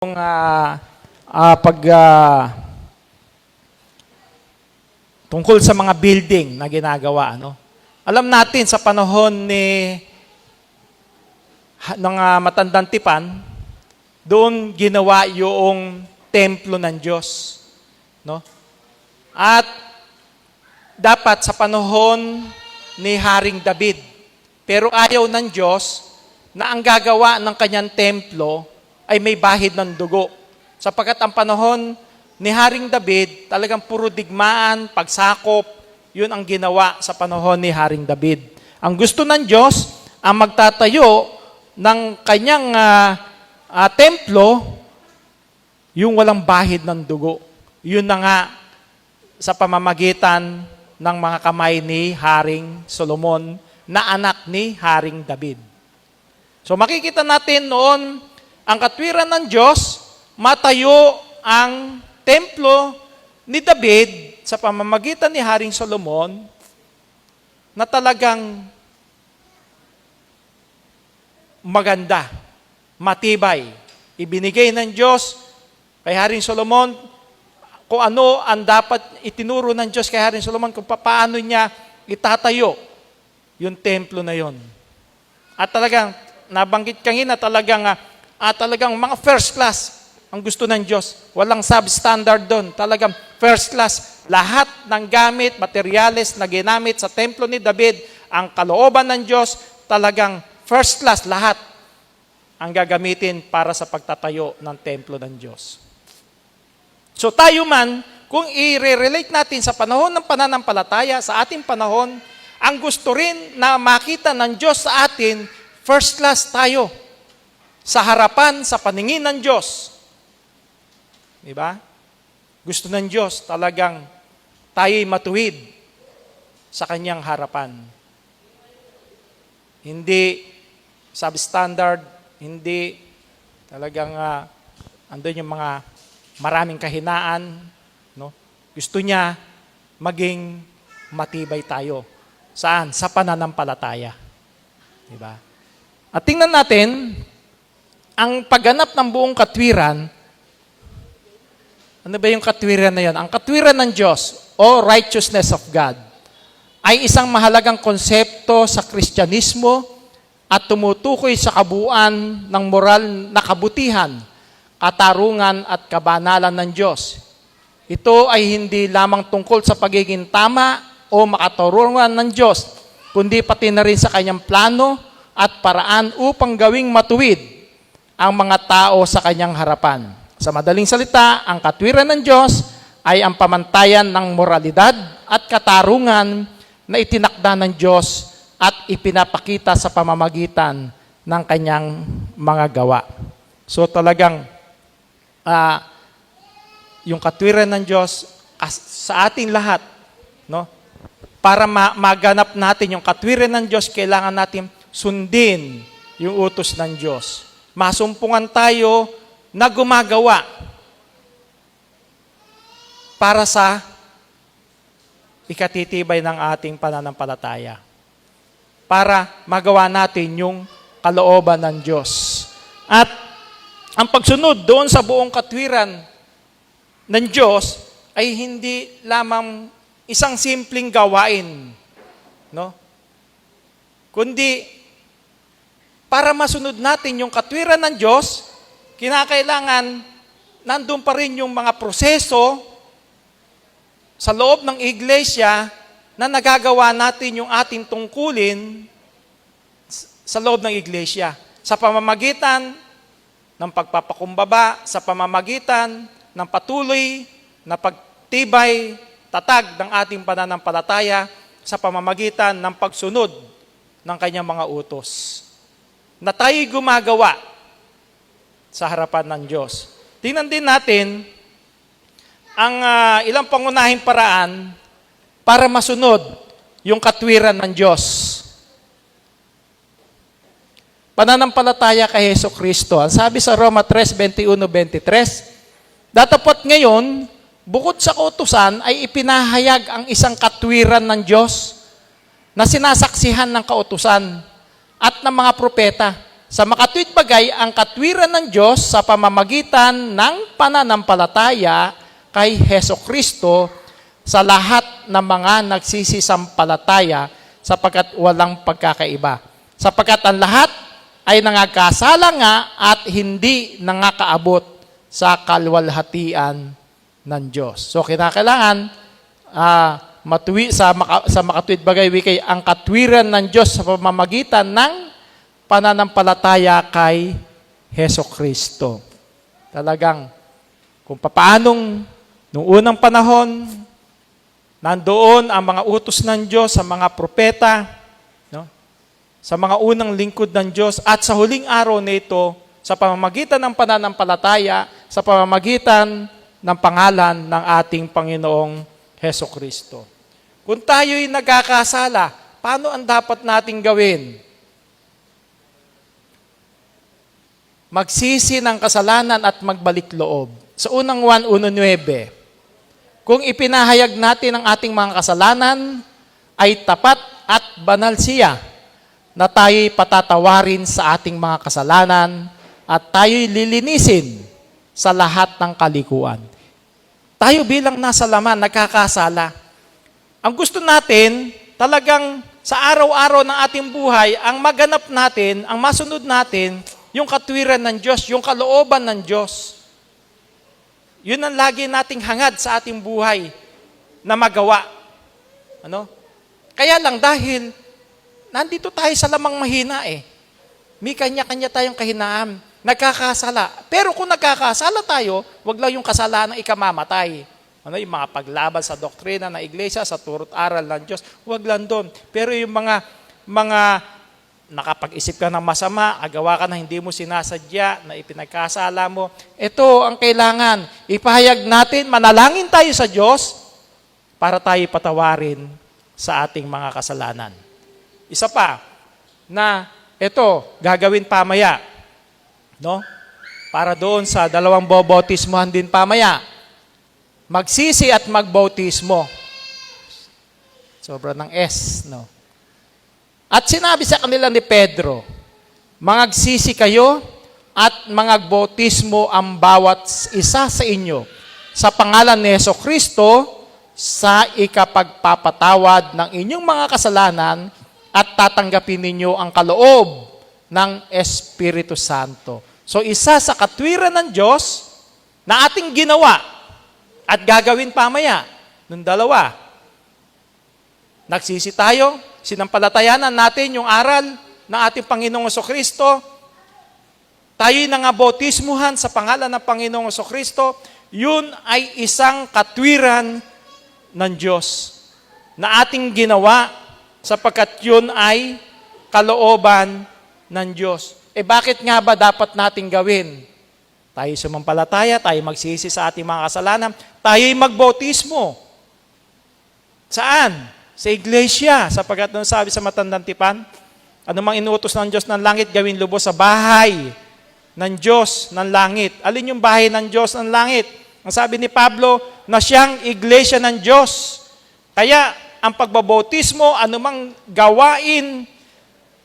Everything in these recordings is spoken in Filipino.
Yung ah, ah, pag ah, tungkol sa mga building na ginagawa ano. Alam natin sa panahon ni ng ah, matandang tipan, doon ginawa yung templo ng Diyos, no? At dapat sa panahon ni Haring David. Pero ayaw ng Diyos na ang gagawa ng kanyang templo ay may bahid ng dugo. Sapagkat ang panahon ni Haring David, talagang puro digmaan, pagsakop, yun ang ginawa sa panahon ni Haring David. Ang gusto ng Diyos, ang magtatayo ng kanyang ah, ah, templo, yung walang bahid ng dugo. Yun na nga sa pamamagitan ng mga kamay ni Haring Solomon na anak ni Haring David. So makikita natin noon ang katwiran ng Diyos, matayo ang templo ni David sa pamamagitan ni Haring Solomon na talagang maganda, matibay. Ibinigay ng Diyos kay Haring Solomon kung ano ang dapat itinuro ng Diyos kay Haring Solomon kung paano niya itatayo yung templo na yon. At talagang, nabanggit kanina talagang, ah, ah, talagang mga first class ang gusto ng Diyos. Walang substandard doon. Talagang first class. Lahat ng gamit, materyales na ginamit sa templo ni David, ang kalooban ng Diyos, talagang first class lahat ang gagamitin para sa pagtatayo ng templo ng Diyos. So tayo man, kung i-relate natin sa panahon ng pananampalataya, sa ating panahon, ang gusto rin na makita ng Diyos sa atin, first class tayo. Sa harapan, sa paningin ng Diyos. Di ba? Gusto ng Diyos talagang tayo'y matuwid sa kanyang harapan. Hindi substandard, hindi talagang uh, andun yung mga maraming kahinaan. No? Gusto niya maging matibay tayo. Saan? Sa pananampalataya. Diba? At tingnan natin, ang pagganap ng buong katwiran, ano ba yung katwiran na yan? Ang katwiran ng Diyos o righteousness of God ay isang mahalagang konsepto sa Kristyanismo at tumutukoy sa kabuuan ng moral na kabutihan, katarungan at kabanalan ng Diyos. Ito ay hindi lamang tungkol sa pagiging tama o makatarungan ng Diyos, kundi pati na rin sa kanyang plano at paraan upang gawing matuwid ang mga tao sa kanyang harapan. Sa madaling salita, ang katwiran ng Diyos ay ang pamantayan ng moralidad at katarungan na itinakda ng Diyos at ipinapakita sa pamamagitan ng kanyang mga gawa. So talagang ah, yung katwiran ng Diyos as- sa ating lahat, no? Para ma- maganap natin yung katwiran ng Diyos, kailangan natin sundin yung utos ng Diyos. Masumpungan tayo na gumagawa para sa ikatitibay ng ating pananampalataya. Para magawa natin yung kalooban ng Diyos. At ang pagsunod doon sa buong katwiran ng Diyos ay hindi lamang isang simpleng gawain, no? Kundi para masunod natin yung katwiran ng Diyos, kinakailangan nandun pa rin yung mga proseso sa loob ng iglesia na nagagawa natin yung ating tungkulin sa loob ng iglesia. Sa pamamagitan ng pagpapakumbaba, sa pamamagitan ng patuloy na pagtibay, tatag ng ating pananampalataya, sa pamamagitan ng pagsunod ng kanyang mga utos. Na tayo'y gumagawa sa harapan ng Diyos. Tingnan din natin ang ah, ilang pangunahing paraan para masunod yung katwiran ng Diyos. Pananampalataya kay Heso Kristo. Ang sabi sa Roma 3, 21, 23, Datapot ngayon, bukod sa kautusan, ay ipinahayag ang isang katwiran ng Diyos na sinasaksihan ng kautusan at ng mga propeta sa makatwid bagay ang katwiran ng Diyos sa pamamagitan ng pananampalataya kay Heso Kristo sa lahat ng mga nagsisisampalataya sapagkat walang pagkakaiba. Sapagkat ang lahat ay nangagkasala nga at hindi nangakaabot sa kalwalhatian ng Diyos. So kinakailangan ah, matuwi sa maka, sa makatwid bagay wikay ang katwiran ng Diyos sa pamamagitan ng pananampalataya kay Heso Kristo. Talagang kung papaanong nung unang panahon nandoon ang mga utos ng Diyos sa mga propeta, no? Sa mga unang lingkod ng Diyos at sa huling araw nito sa pamamagitan ng pananampalataya, sa pamamagitan ng pangalan ng ating Panginoong Heso Kristo. Kung tayo'y nagkakasala, paano ang dapat nating gawin? Magsisi ng kasalanan at magbalik loob. Sa unang 1.1.9, kung ipinahayag natin ang ating mga kasalanan, ay tapat at banal siya na tayo'y patatawarin sa ating mga kasalanan at tayo'y lilinisin sa lahat ng kalikuan. Tayo bilang nasa laman, nagkakasala. Ang gusto natin, talagang sa araw-araw ng ating buhay, ang maganap natin, ang masunod natin, yung katwiran ng Diyos, yung kalooban ng Diyos. Yun ang lagi nating hangad sa ating buhay na magawa. Ano? Kaya lang dahil nandito tayo sa lamang mahina eh. May kanya-kanya tayong kahinaan. Nagkakasala. Pero kung nagkakasala tayo, wag lang yung kasalanan ikamamatay. Ano, yung mga paglaban sa doktrina ng iglesia, sa turot aral ng Diyos, wag lang doon. Pero yung mga mga nakapag-isip ka ng masama, agawa ka na hindi mo sinasadya, na ipinagkasala mo, ito ang kailangan. Ipahayag natin, manalangin tayo sa Diyos para tayo patawarin sa ating mga kasalanan. Isa pa, na ito, gagawin pamaya. No? Para doon sa dalawang bobotismohan din pamaya. Magsisi at magbautismo. Sobra ng S, no? At sinabi sa kanila ni Pedro, Mangagsisi kayo at mangagbautismo ang bawat isa sa inyo sa pangalan ni Yeso Kristo sa ikapagpapatawad ng inyong mga kasalanan at tatanggapin ninyo ang kaloob ng Espiritu Santo. So isa sa katwiran ng Diyos na ating ginawa at gagawin pamaya, nung dalawa, nagsisi tayo, sinampalatayanan natin yung aral ng ating Panginoong Kristo, tayo'y nangabotismuhan sa pangalan ng Panginoong Kristo, yun ay isang katwiran ng Diyos na ating ginawa sapagkat yun ay kalooban ng Diyos. Eh bakit nga ba dapat nating gawin? Tayo sumampalataya, tayo magsisi sa ating mga kasalanan, tayo'y magbautismo. Saan? Sa iglesia, sapagkat nung sabi sa matandang tipan, anumang inuutos ng Diyos ng langit, gawin lubos sa bahay ng Diyos ng langit. Alin yung bahay ng Diyos ng langit? Ang sabi ni Pablo, na siyang iglesia ng Diyos. Kaya, ang pagbabautismo, anumang gawain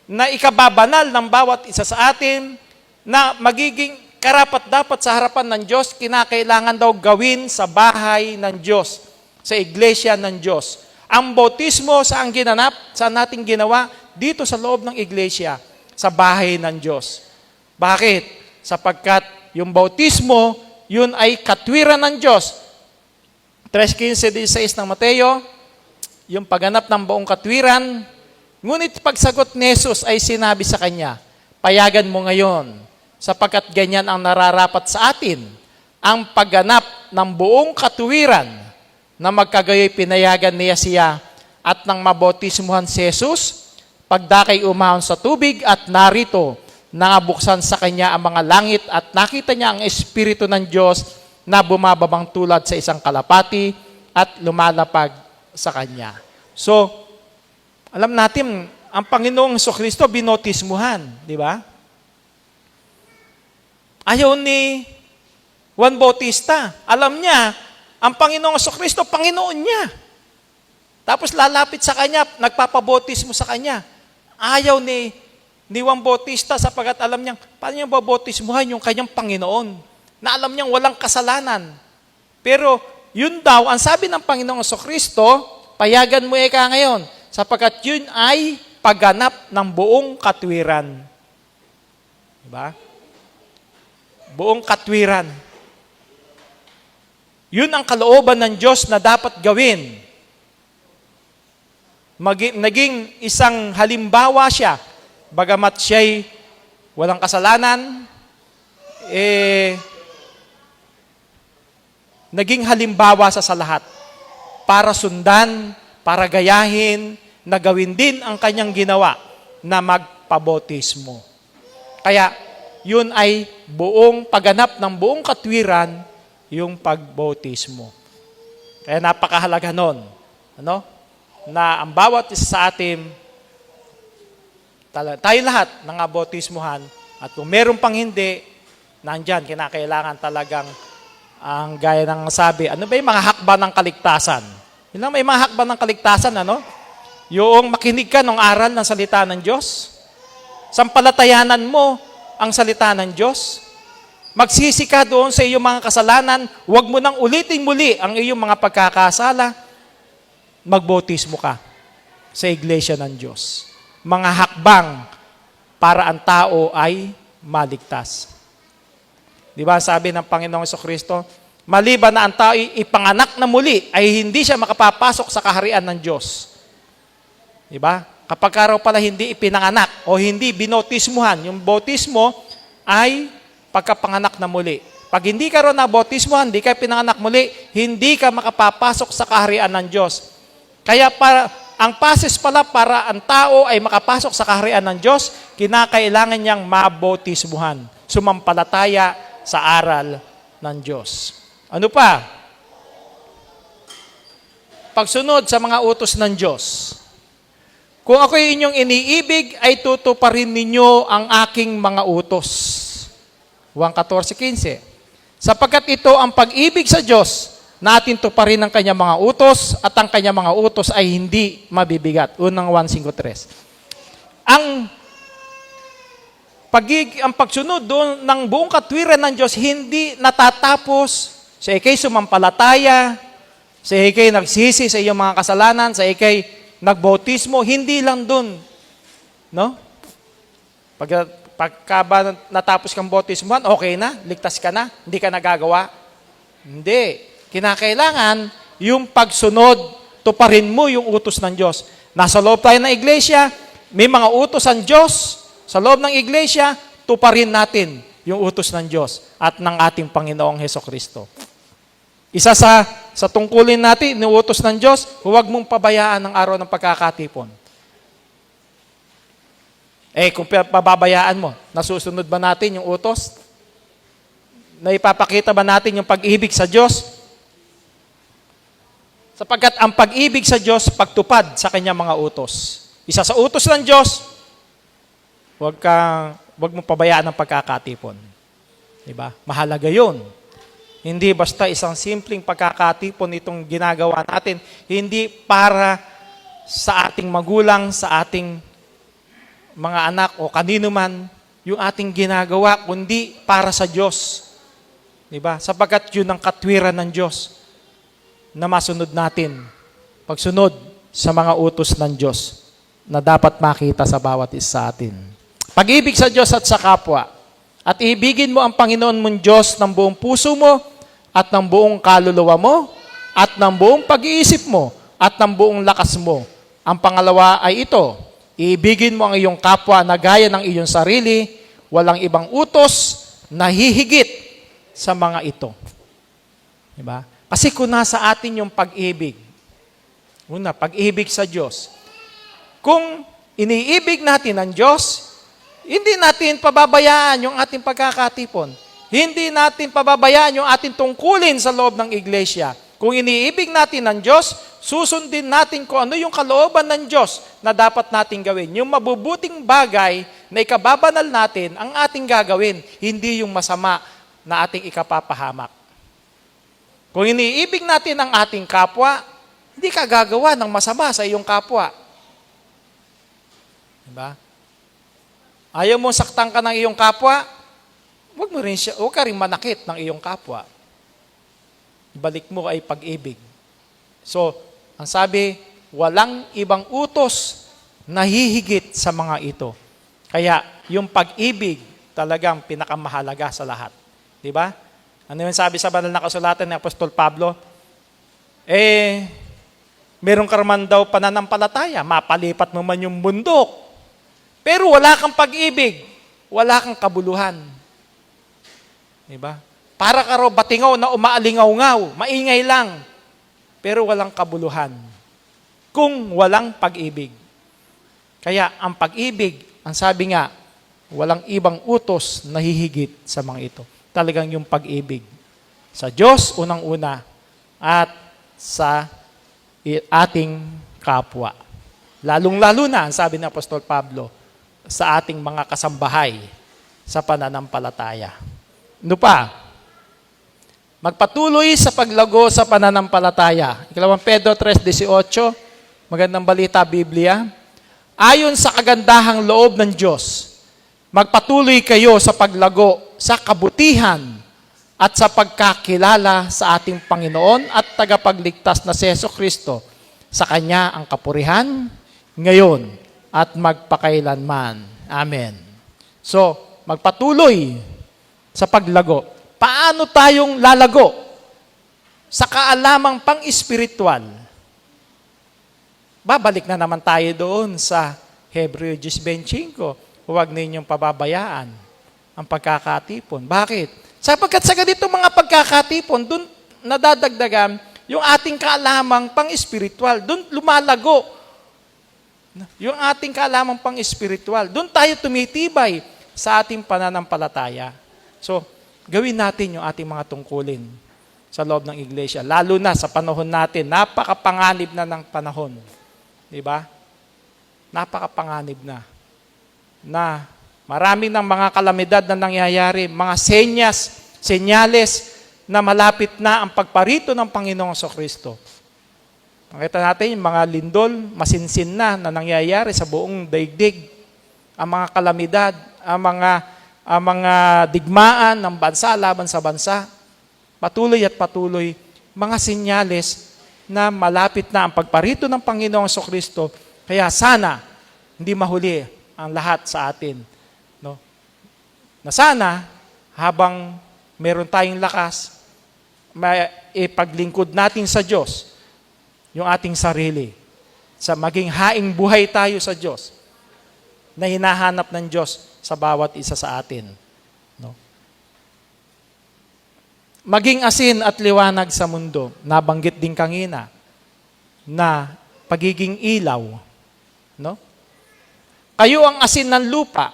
na ikababanal ng bawat isa sa atin, na magiging karapat dapat sa harapan ng Diyos, kinakailangan daw gawin sa bahay ng Diyos, sa iglesia ng Diyos. Ang bautismo saan ginanap, saan natin ginawa? Dito sa loob ng iglesia, sa bahay ng Diyos. Bakit? Sapagkat yung bautismo, yun ay katwiran ng Diyos. 3.15.16 ng Mateo, yung pagganap ng buong katwiran, ngunit pagsagot ni Jesus ay sinabi sa kanya, payagan mo ngayon, sapagkat ganyan ang nararapat sa atin, ang pagganap ng buong katwiran na magkagayoy pinayagan niya siya at nang mabotismuhan si Jesus, pagdakay umahon sa tubig at narito, nangabuksan sa kanya ang mga langit at nakita niya ang Espiritu ng Diyos na bumababang tulad sa isang kalapati at lumalapag sa kanya. So, alam natin, ang Panginoong Kristo binotismuhan, di ba? Ayaw ni Juan Bautista. Alam niya, ang Panginoong Kristo, Panginoon niya. Tapos lalapit sa kanya, nagpapabotismo sa kanya. Ayaw ni ni Juan Bautista sapagat alam niyang paano niya babautismuhan yung kanyang Panginoon na alam niyang walang kasalanan. Pero yun daw, ang sabi ng Panginoong So Kristo, payagan mo eka ngayon, sapagkat yun ay pagganap ng buong katwiran. Diba? Buong katwiran. Yun ang kalooban ng Diyos na dapat gawin. Magi- naging isang halimbawa siya, bagamat siya'y walang kasalanan, eh, naging halimbawa sa sa lahat para sundan, para gayahin, na gawin din ang kanyang ginawa na magpabotismo. Kaya, yun ay buong pagganap ng buong katwiran, yung pagbotismo. Kaya napakahalaga nun. Ano? Na ang bawat isa sa atin, tayo lahat ng abotismuhan, at kung meron pang hindi, nandyan, kinakailangan talagang ang gaya ng sabi, ano ba yung mga hakba ng kaligtasan? Yun lang, may mga hakba ng kaligtasan, ano? Yung makinig ka ng aral ng salita ng Diyos. Sampalatayanan mo ang salita ng Diyos. Magsisi ka doon sa iyong mga kasalanan. Huwag mo nang ulitin muli ang iyong mga pagkakasala. Magbotismo ka sa iglesia ng Diyos. Mga hakbang para ang tao ay maligtas. Di ba sabi ng Panginoong Kristo, maliban na ang tao ipanganak na muli, ay hindi siya makapapasok sa kaharian ng Diyos. Di ba? Kapag ka raw pala hindi ipinanganak o hindi binotismuhan, yung botismo ay pagkapanganak na muli. Pag hindi ka raw na botismuhan, hindi ka pinanganak muli, hindi ka makapapasok sa kaharian ng Diyos. Kaya para, ang pases pala para ang tao ay makapasok sa kaharian ng Diyos, kinakailangan niyang mabotismuhan, sumampalataya sa aral ng Diyos. Ano pa? Pagsunod sa mga utos ng Diyos. Kung ako'y inyong iniibig, ay tutuparin ninyo ang aking mga utos. Juan 14.15 Sapagkat ito ang pag-ibig sa Diyos, natin tuparin ang kanyang mga utos at ang kanyang mga utos ay hindi mabibigat. Unang 1.53 Ang pagig ang pagsunod doon ng buong katwiran ng Diyos hindi natatapos sa ikay sumampalataya, sa ikay nagsisi sa iyong mga kasalanan, sa ikay nagbautismo, hindi lang doon. No? Pag, pagka ba natapos kang bautismohan, okay na, ligtas ka na, hindi ka nagagawa. Hindi. Kinakailangan yung pagsunod, tuparin mo yung utos ng Diyos. Nasa loob tayo ng iglesia, may mga utos ang Diyos. Sa loob ng iglesia, tuparin natin yung utos ng Diyos at ng ating Panginoong Heso Kristo. Isa sa sa tungkulin natin, ni utos ng Diyos, huwag mong pabayaan ang araw ng pagkakatipon. Eh, kung pababayaan mo, nasusunod ba natin yung utos? Na ipapakita ba natin yung pag-ibig sa Diyos? Sapagkat ang pag-ibig sa Diyos, pagtupad sa kanyang mga utos. Isa sa utos ng Diyos, huwag kang, huwag mong pabayaan ang pagkakatipon. Diba? Mahalaga yun. Hindi basta isang simpleng pagkakatipon itong ginagawa natin. Hindi para sa ating magulang, sa ating mga anak o kanino man yung ating ginagawa, kundi para sa Diyos. Diba? Sapagkat yun ang katwiran ng Diyos na masunod natin. Pagsunod sa mga utos ng Diyos na dapat makita sa bawat isa sa atin. Pag-ibig sa Diyos at sa kapwa. At ibigin mo ang Panginoon mong Diyos ng buong puso mo, at ng buong kaluluwa mo, at ng buong pag-iisip mo, at ng buong lakas mo. Ang pangalawa ay ito, ibigin mo ang iyong kapwa na gaya ng iyong sarili, walang ibang utos na hihigit sa mga ito. Diba? Kasi kung nasa atin yung pag-ibig, una, pag-ibig sa Diyos. Kung iniibig natin ang Diyos, hindi natin pababayaan yung ating pagkakatipon. Hindi natin pababayaan yung ating tungkulin sa loob ng iglesia. Kung iniibig natin ang Diyos, susundin natin kung ano yung kalooban ng Diyos na dapat nating gawin. Yung mabubuting bagay na ikababanal natin, ang ating gagawin, hindi yung masama na ating ikapapahamak. Kung iniibig natin ang ating kapwa, hindi ka gagawa ng masama sa iyong kapwa. Diba? Ayaw mo saktan ka ng iyong kapwa, huwag mo rin siya, huwag ka rin manakit ng iyong kapwa. Ibalik mo ay pag-ibig. So, ang sabi, walang ibang utos na hihigit sa mga ito. Kaya, yung pag-ibig talagang pinakamahalaga sa lahat. Di ba? Ano yung sabi sa banal na kasulatan ni Apostol Pablo? Eh, meron ka naman daw pananampalataya, mapalipat mo man yung bundok. Pero wala kang pag-ibig, wala kang kabuluhan. Di ba? Para ka raw batingaw na umaalingaw-ngaw, maingay lang, pero walang kabuluhan. Kung walang pag-ibig. Kaya ang pag-ibig, ang sabi nga, walang ibang utos na hihigit sa mga ito. Talagang yung pag-ibig. Sa Diyos, unang-una, at sa ating kapwa. Lalong-lalo na, ang sabi ni Apostol Pablo, sa ating mga kasambahay sa pananampalataya. Ano pa? Magpatuloy sa paglago sa pananampalataya. Ikalawang Pedro 3.18, magandang balita, Biblia. Ayon sa kagandahang loob ng Diyos, magpatuloy kayo sa paglago sa kabutihan at sa pagkakilala sa ating Panginoon at tagapagligtas na si Yeso Kristo. Sa Kanya ang kapurihan ngayon at magpakailanman. Amen. So, magpatuloy sa paglago. Paano tayong lalago? Sa kaalamang pang-espiritual. Babalik na naman tayo doon sa Hebreo 10.25. Huwag ninyong pababayaan ang pagkakatipon. Bakit? Sapagkat sa ganito mga pagkakatipon, doon nadadagdagan yung ating kaalamang pang-espiritual. Doon lumalago yung ating kaalamang pang-espiritual. Doon tayo tumitibay sa ating pananampalataya. So, gawin natin yung ating mga tungkulin sa loob ng iglesia. Lalo na sa panahon natin, napakapanganib na ng panahon. Di ba? Napakapanganib na. Na marami ng mga kalamidad na nangyayari, mga senyas, senyales na malapit na ang pagparito ng Panginoong Kristo. Makita natin yung mga lindol, masinsin na na nangyayari sa buong daigdig. Ang mga kalamidad, ang mga, ang mga digmaan ng bansa laban sa bansa. Patuloy at patuloy, mga sinyales na malapit na ang pagparito ng Panginoong Kristo. Kaya sana, hindi mahuli ang lahat sa atin. No? Na sana, habang meron tayong lakas, may ipaglingkod natin sa Diyos, yung ating sarili. Sa maging haing buhay tayo sa Diyos na hinahanap ng Diyos sa bawat isa sa atin. No? Maging asin at liwanag sa mundo. Nabanggit din kanina na pagiging ilaw. No? Kayo ang asin ng lupa.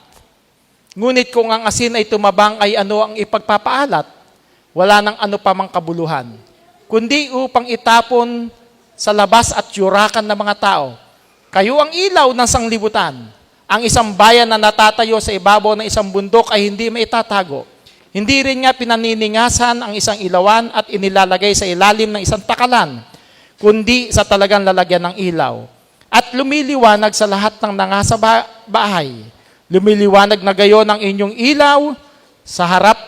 Ngunit kung ang asin ay tumabang ay ano ang ipagpapaalat, wala nang ano pa mang kabuluhan. Kundi upang itapon sa labas at yurakan ng mga tao. Kayo ang ilaw ng sanglibutan. Ang isang bayan na natatayo sa ibabaw ng isang bundok ay hindi maitatago. Hindi rin nga pinaniningasan ang isang ilawan at inilalagay sa ilalim ng isang takalan, kundi sa talagang lalagyan ng ilaw. At lumiliwanag sa lahat ng nangasa ba- bahay. Lumiliwanag na gayon ang inyong ilaw sa harap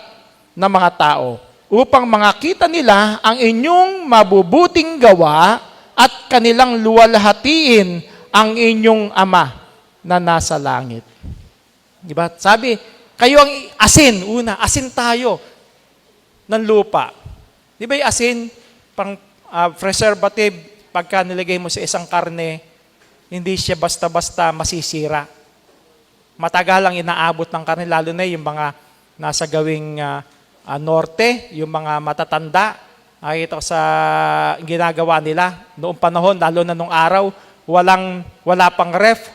ng mga tao upang makita nila ang inyong mabubuting gawa at kanilang luwalhatiin ang inyong ama na nasa langit. Diba? Sabi, kayo ang asin, una, asin tayo ng lupa. Di ba yung asin, pang ah, preservative, pagka nilagay mo sa isang karne, hindi siya basta-basta masisira. Matagal ang inaabot ng karne, lalo na yung mga nasa gawing ah, ah, norte, yung mga matatanda, nakikita ko sa ginagawa nila noong panahon, lalo na nung araw, walang, wala pang ref,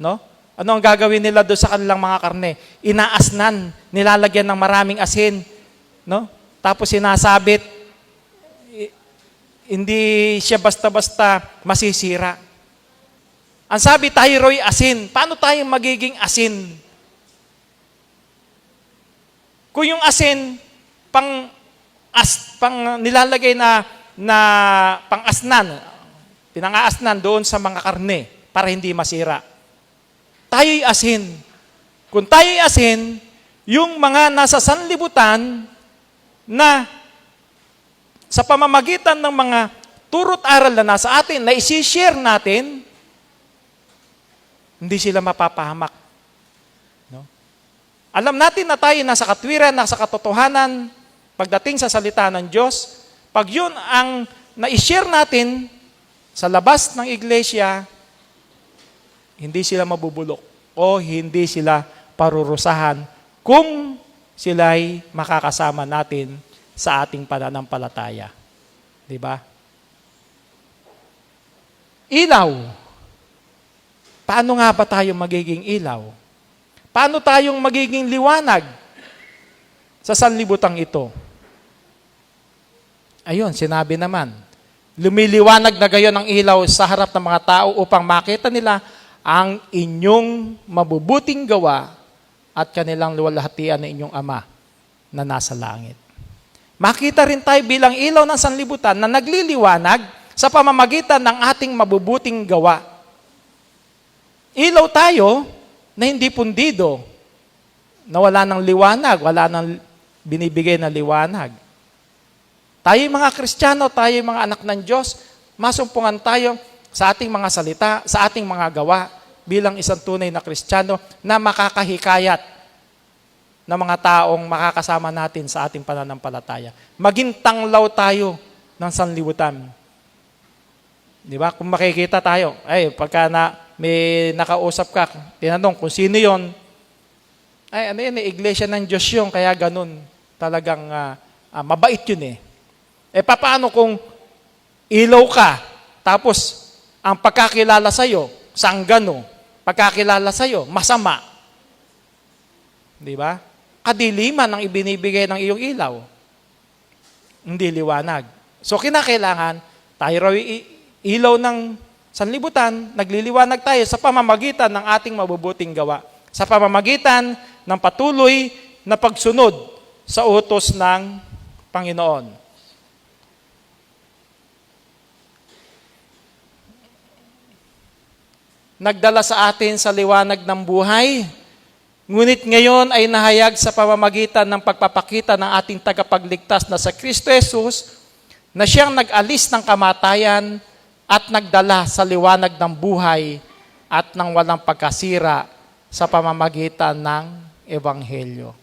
no? Ano ang gagawin nila doon sa kanilang mga karne? Inaasnan, nilalagyan ng maraming asin, no? Tapos sinasabit, hindi siya basta-basta masisira. Ang sabi tayo, Roy, asin. Paano tayo magiging asin? Kung yung asin, pang, as, pang nilalagay na, na pang asnan, pinangaasnan doon sa mga karne para hindi masira. Tayo'y asin. Kung tayo asin, yung mga nasa sanlibutan na sa pamamagitan ng mga turot aral na nasa atin, na isi-share natin, hindi sila mapapahamak. No? Alam natin na tayo nasa katwiran, nasa katotohanan, pagdating sa salita ng Diyos, pag yun ang na-share natin sa labas ng iglesia, hindi sila mabubulok o hindi sila parurusahan kung sila'y makakasama natin sa ating pananampalataya. Di ba? Ilaw. Paano nga ba tayo magiging ilaw? Paano tayong magiging liwanag sa sanlibutang ito? Ayun, sinabi naman, lumiliwanag na gayon ang ilaw sa harap ng mga tao upang makita nila ang inyong mabubuting gawa at kanilang luwalhatian ng inyong Ama na nasa langit. Makita rin tayo bilang ilaw ng sanlibutan na nagliliwanag sa pamamagitan ng ating mabubuting gawa. Ilaw tayo na hindi pundido, na wala ng liwanag, wala ng binibigay na liwanag. Tayo mga Kristiyano, tayo mga anak ng Diyos, masumpungan tayo sa ating mga salita, sa ating mga gawa bilang isang tunay na Kristiyano na makakahikayat ng mga taong makakasama natin sa ating pananampalataya. Maging tanglaw tayo ng sanlibutan. Di ba? Kung makikita tayo, ay, pagka na, may nakausap ka, tinanong kung sino yon, ay, ano yun, iglesia ng Diyos yun, kaya ganun. Talagang ah, ah, mabait yun eh. Eh, paano kung ilaw ka, tapos ang pagkakilala sa'yo, sanggano, pagkakilala sa'yo, masama. Di ba? Kadiliman ang ibinibigay ng iyong ilaw. Hindi liwanag. So, kinakailangan, tayo raw ilaw ng sanlibutan, nagliliwanag tayo sa pamamagitan ng ating mabubuting gawa. Sa pamamagitan ng patuloy na pagsunod sa utos ng Panginoon. Nagdala sa atin sa liwanag ng buhay. Ngunit ngayon ay nahayag sa pamamagitan ng pagpapakita ng ating tagapagligtas na sa Kristo Jesus na siyang nag-alis ng kamatayan at nagdala sa liwanag ng buhay at ng walang pagkasira sa pamamagitan ng Ebanghelyo.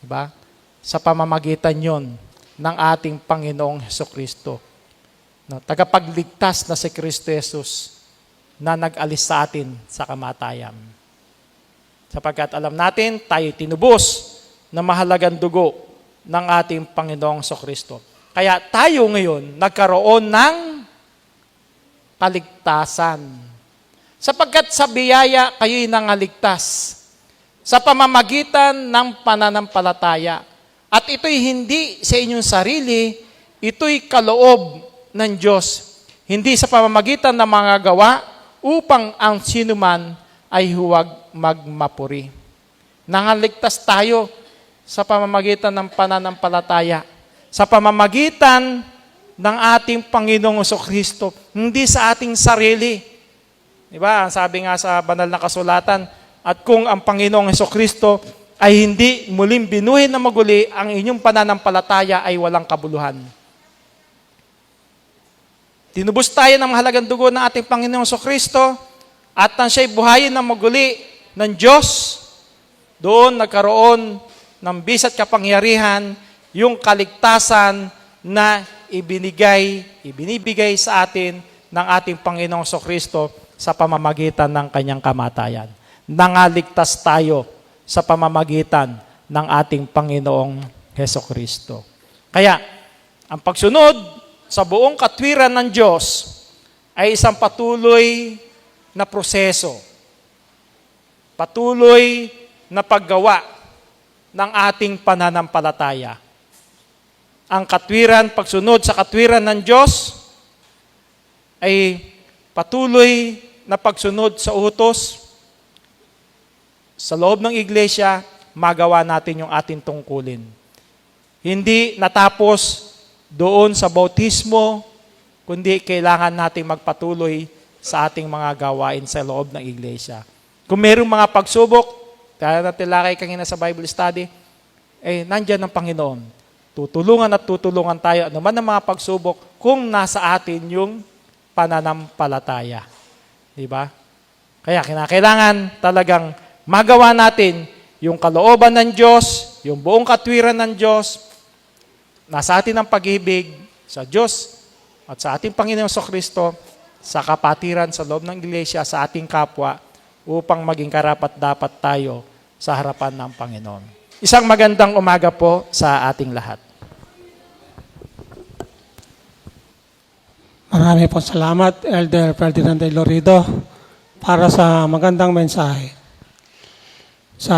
Diba? Sa pamamagitan yon ng ating Panginoong Heso Kristo. No, tagapagligtas na si Kristo Jesus na nag-alis sa atin sa kamatayan. Sapagkat alam natin, tayo tinubos na mahalagang dugo ng ating Panginoong Kristo. Kaya tayo ngayon nagkaroon ng kaligtasan. Sapagkat sa biyaya kayo'y nangaligtas sa pamamagitan ng pananampalataya. At ito'y hindi sa inyong sarili, ito'y kaloob ng Diyos. Hindi sa pamamagitan ng mga gawa, upang ang sinuman ay huwag magmapuri. Nangaligtas tayo sa pamamagitan ng pananampalataya, sa pamamagitan ng ating Panginoong Kristo, hindi sa ating sarili. Di ba? Sabi nga sa banal na kasulatan, at kung ang Panginoong Kristo ay hindi muling binuhin na maguli, ang inyong pananampalataya ay walang kabuluhan. Tinubos tayo ng mahalagang dugo ng ating Panginoong So Kristo at nang siya'y buhayin ng maguli ng Diyos, doon nagkaroon ng bisat kapangyarihan yung kaligtasan na ibinigay, ibinibigay sa atin ng ating Panginoong So Kristo sa pamamagitan ng kanyang kamatayan. Nangaligtas tayo sa pamamagitan ng ating Panginoong Heso Kristo. Kaya, ang pagsunod sa buong katwiran ng Diyos ay isang patuloy na proseso. Patuloy na paggawa ng ating pananampalataya. Ang katwiran, pagsunod sa katwiran ng Diyos ay patuloy na pagsunod sa utos sa loob ng iglesia, magawa natin yung ating tungkulin. Hindi natapos doon sa bautismo, kundi kailangan nating magpatuloy sa ating mga gawain sa loob ng iglesia. Kung mayroong mga pagsubok, kaya natin lakay kanina sa Bible study, eh, nandyan ang Panginoon. Tutulungan at tutulungan tayo, ano man ang mga pagsubok, kung nasa atin yung pananampalataya. Di ba? Kaya kinakailangan talagang magawa natin yung kalooban ng Diyos, yung buong katwiran ng Diyos, nasa atin ang pag-ibig sa Diyos at sa ating Panginoong So Kristo, sa kapatiran sa loob ng iglesia, sa ating kapwa, upang maging karapat dapat tayo sa harapan ng Panginoon. Isang magandang umaga po sa ating lahat. Marami po salamat, Elder Ferdinand de Lorido, para sa magandang mensahe.